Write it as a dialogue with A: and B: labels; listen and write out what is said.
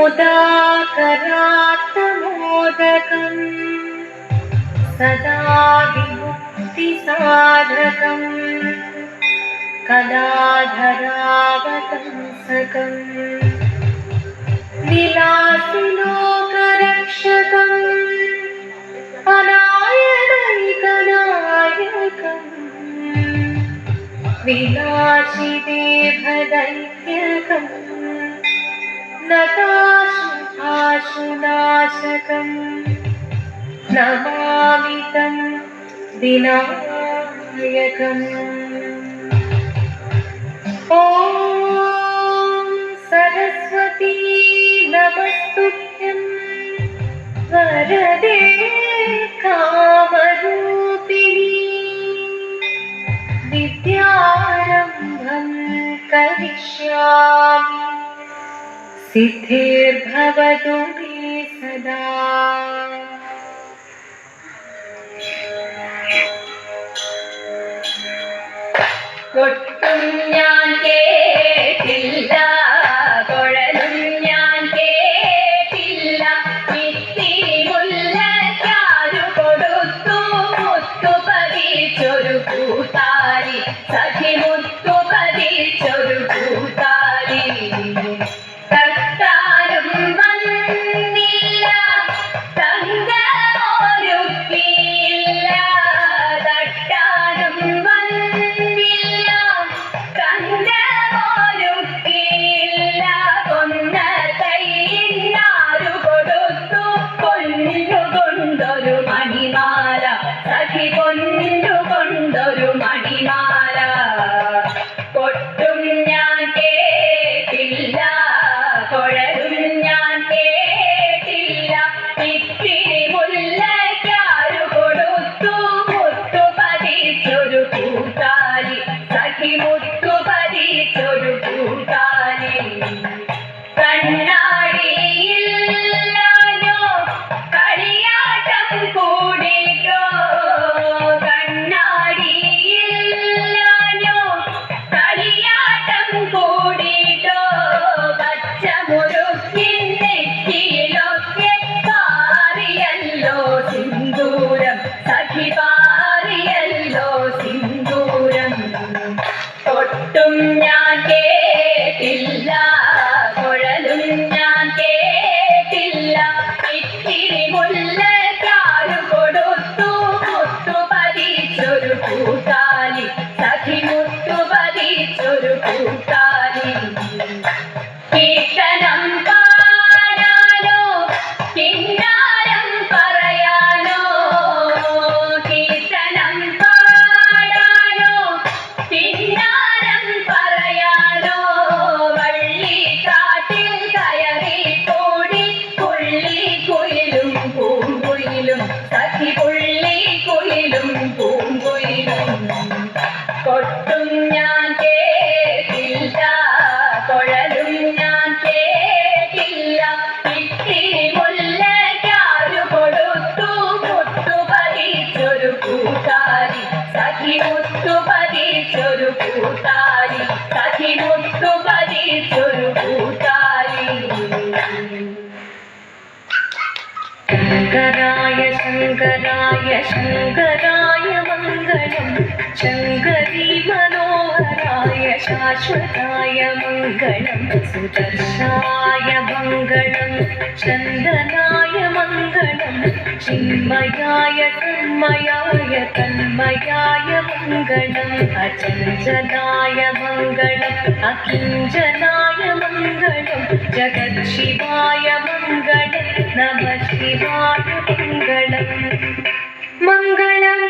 A: मोदाकरात्तमोदकम् सदा विमुक्तिसाधकम् कलाधरावतंसकम् विलासिलोकरक्षकम् अनायकनायकम् विलासिदे भदैत्यकम् नता नमामि तं विनायकम् ॐ सरस्वती नमस्तुभ्यं। वरदे कामरूपिणी। विद्यारम्भं करिष्यामि। सिद्धिर्भवतु मे सदा
B: കൊട്ടും ഞാൻ കേട്ടില്ല കുഴലും ഞാൻ കേട്ടില്ല ഇത്തിരി മുല്ലക്കാരു കൊടുത്തു മുത്തു പതിച്ചൊരു കൂത്താരി സഖി മണിമാല. സഖി പൊന്നു കൊണ്ടൊരു മണിമാല. കൊട്ടും ഞാൻ കേട്ടില്ല. കൊഴലും ഞാൻ കേട്ടില്ല. ഇത്തിരി മുല്ലക്കാരു കൊടുത്തു മുത്തു പതിച്ചൊരു Jauh. పూతారి సఖి ముత్తు పది చొరు పూతారి సఖి ముత్తు పది చొరు పూతారి
A: శంకరాయ శంకరాయ శంకరాయ మంగళం శంకరీ మనోహరాయ శాశ్వతాయ మంగళం సుదర్శాయ మంగళం చందనాయ మంగళం चिन्मयाय തന്മയായ തന്മയായ മംഗളം അചഞ്ചനായ മംഗളം അകിഞ്ചനായ മംഗളം ജഗത് ശിവായ മംഗളം നമ ശിവായ മംഗളം. മംഗളം